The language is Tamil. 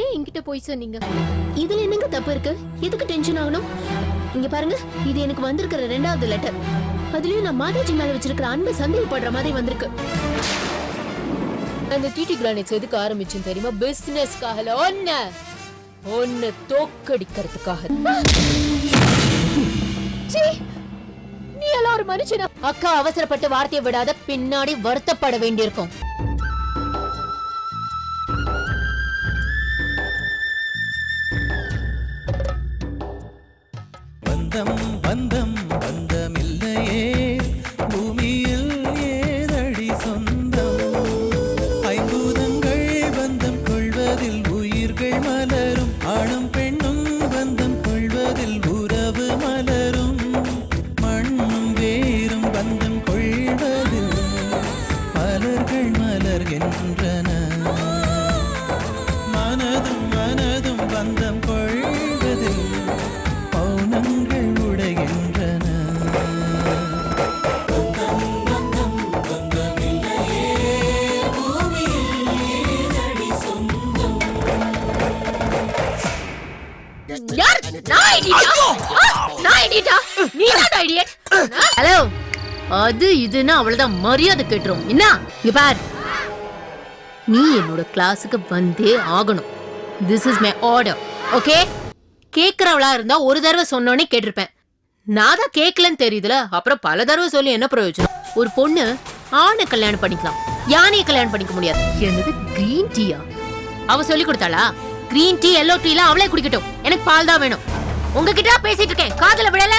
ஏன் என்கிட்ட போய் சொன்னீங்க? இதுல என்னங்க தப்பு இருக்கு? எதுக்கு டென்ஷன் ஆகணும்? இங்க பாருங்க இது எனக்கு வந்திருக்கிற ரெண்டாவது லெட்டர் அதுலயும் நான் மாதாஜி மேல வச்சிருக்கிற அன்பை சந்தேகப்படுற மாதிரி வந்திருக்கு. அந்த டிடி கிரானைட்ஸ் எதுக்கு ஆரம்பிச்சுன்னு தெரியுமா? பிசினஸ்க்காக ஒன்ன ஒன்னு தோக்கடிக்கிறதுக்காக. நீ எல்லாம் ஒரு மனுஷனா? அக்கா அவசரப்பட்டு வார்த்தையை விடாத பின்னாடி வருத்தப்பட வேண்டியிருக்கும். மலர்கின்றன மனதும் மனதும் பந்தம் கொள்வதில் மௌனங்கள் உடைகின்றன ஹலோ அது இதுன்னா அவ்வளவுதான் மரியாதை கேட்டுரும். என்ன? இங்க பார். நீ என்னோட கிளாஸுக்கு வந்தே ஆகணும். This is my order okay கேக்குறவளா இருந்தா ஒரு தடவை சொன்னோன்னே கேட்டிருப்பேன். நான் தான் கேட்கலன்னு தெரியுதுல அப்புறம் பல தடவை சொல்லி என்ன பிரயோஜனம்? ஒரு பொண்ணு ஆணை கல்யாணம் பண்ணிக்கலாம். யானையை கல்யாணம் பண்ணிக்க முடியாது. என்னது கிரீன் டீயா அவ சொல்லி கொடுத்தாளா? கிரீன் டீ எல்லோ டீலாம் அவளே குடிக்கட்டும். எனக்கு பால் தான் வேணும். உங்ககிட்ட பேசிட்டு இருக்கேன். காதல விழல?